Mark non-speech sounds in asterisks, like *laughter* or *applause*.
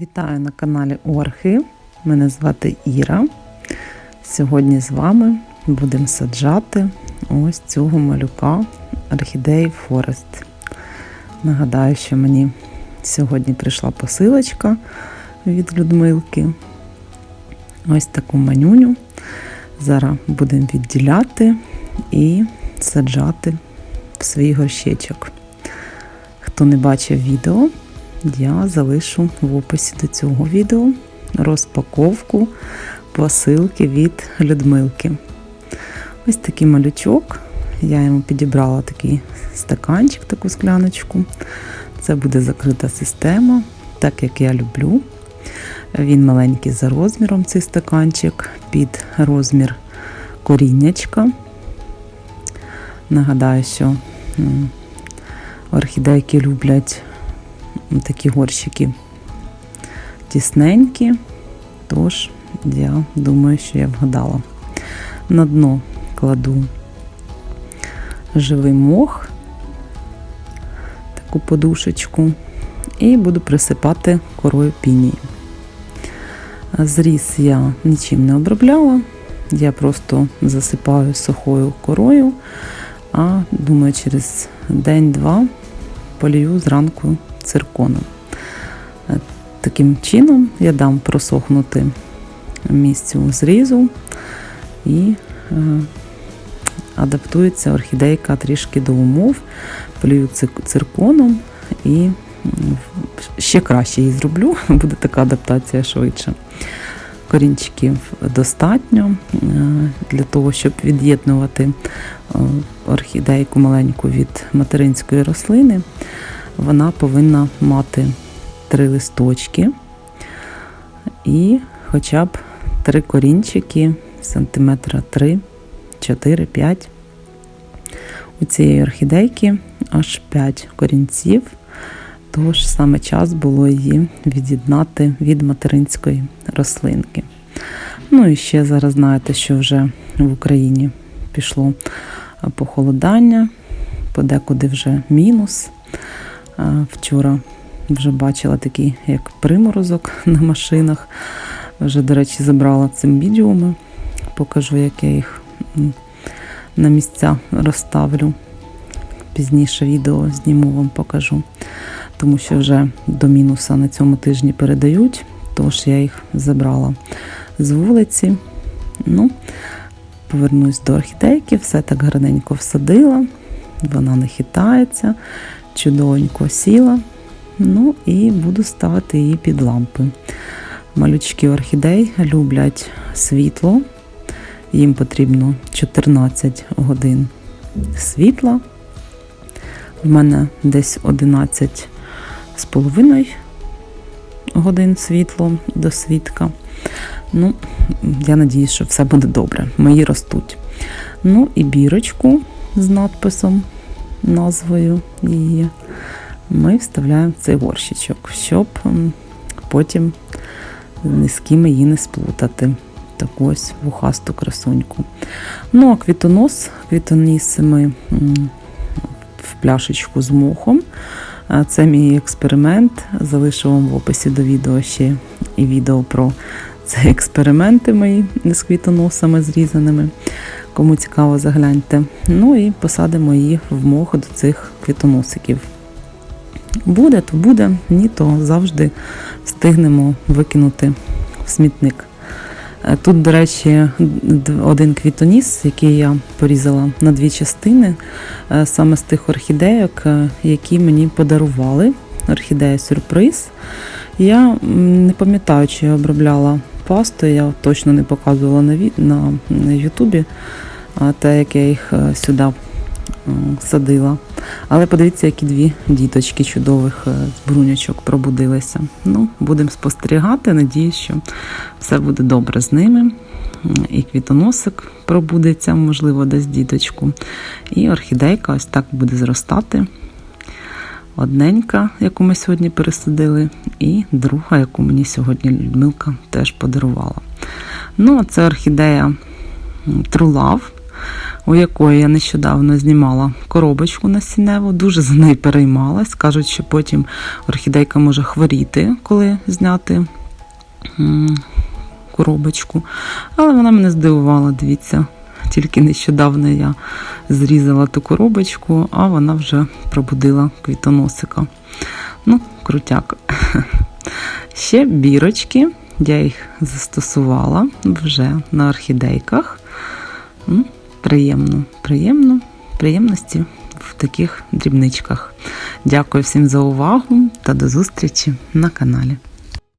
Вітаю на каналі Орхи. Мене звати Іра. Сьогодні з вами будемо саджати ось цього малюка орхідеї Форест. Нагадаю, що мені сьогодні прийшла посилочка від Людмилки. Ось таку манюню. Зараз будемо відділяти і саджати в свій горщечок. Хто не бачив відео, я залишу в описі до цього відео розпаковку посилки від Людмилки. Ось такий малючок. Я йому підібрала такий стаканчик, таку скляночку. Це буде закрита система, так як я люблю. Він маленький за розміром, цей стаканчик, під розмір коріннячка. Нагадаю, що орхідейки люблять такі горщики тісненькі, тож я думаю, що я вгадала. На дно кладу живий мох, таку подушечку, і буду присипати корою пінії. Зріз я нічим не обробляла, я просто засипаю сухою корою, а думаю, через день-два полію зранку цирконом. Таким чином я дам просохнути місцю зрізу і е, адаптується орхідейка трішки до умов, полію цирконом і ще краще її зроблю, *laughs* буде така адаптація швидше. Корінчиків достатньо для того, щоб від'єднувати орхідейку маленьку від материнської рослини. Вона повинна мати три листочки і хоча б три корінчики, сантиметра 3, 4, 5. У цієї орхідейки аж 5 корінців, тож саме час було її від'єднати від материнської рослинки. Ну і ще зараз знаєте, що вже в Україні пішло похолодання, подекуди вже мінус. Вчора вже бачила такий як приморозок *laughs* на машинах. Вже, до речі, забрала цим відеоми. Покажу, як я їх на місця розставлю. Пізніше відео зніму вам покажу, тому що вже до мінуса на цьому тижні передають, тож я їх забрала з вулиці. Ну, Повернусь до орхідейки, все так гарненько всадила, вона не хитається, чудовенько сіла. Ну і буду ставити її під лампи. Малючки орхідей люблять світло, їм потрібно 14 годин світла. В мене десь 11 з половиною годин світло до світка. Ну, я надіюсь, що все буде добре. Мої ростуть. Ну і бірочку з надписом, назвою її ми вставляємо в цей горщичок, щоб потім ні з ким її не сплутати. Таку ось вухасту красуньку. Ну, а квітонос, квітоніс ми в пляшечку з мохом. Це мій експеримент. Залишу вам в описі до відео ще і відео про це експерименти мої з квітоносами зрізаними. Кому цікаво, загляньте. Ну і посадимо її в мох до цих квітоносиків. Буде, то буде, ні, то завжди встигнемо викинути в смітник. Тут, до речі, один квітоніс, який я порізала на дві частини, саме з тих орхідейок, які мені подарували. Орхідея сюрприз. Я не пам'ятаю, чи я обробляла пасту, я точно не показувала на Ютубі, те, як я їх сюди садила. Але подивіться, які дві діточки чудових з брунячок пробудилися. Ну, Будемо спостерігати, надіюсь, що все буде добре з ними. І квітоносик пробудеться, можливо, десь діточку. І орхідейка ось так буде зростати. Одненька, яку ми сьогодні пересадили, і друга, яку мені сьогодні Людмилка теж подарувала. Ну, це орхідея Трулав. У якої я нещодавно знімала коробочку насінневу, дуже за неї переймалась. Кажуть, що потім орхідейка може хворіти, коли зняти коробочку. Але вона мене здивувала, дивіться. Тільки нещодавно я зрізала ту коробочку, а вона вже пробудила квітоносика. Ну, крутяк. *laughs* Ще бірочки. Я їх застосувала вже на орхідейках. Приємно, приємно, приємності в таких дрібничках. Дякую всім за увагу та до зустрічі на каналі.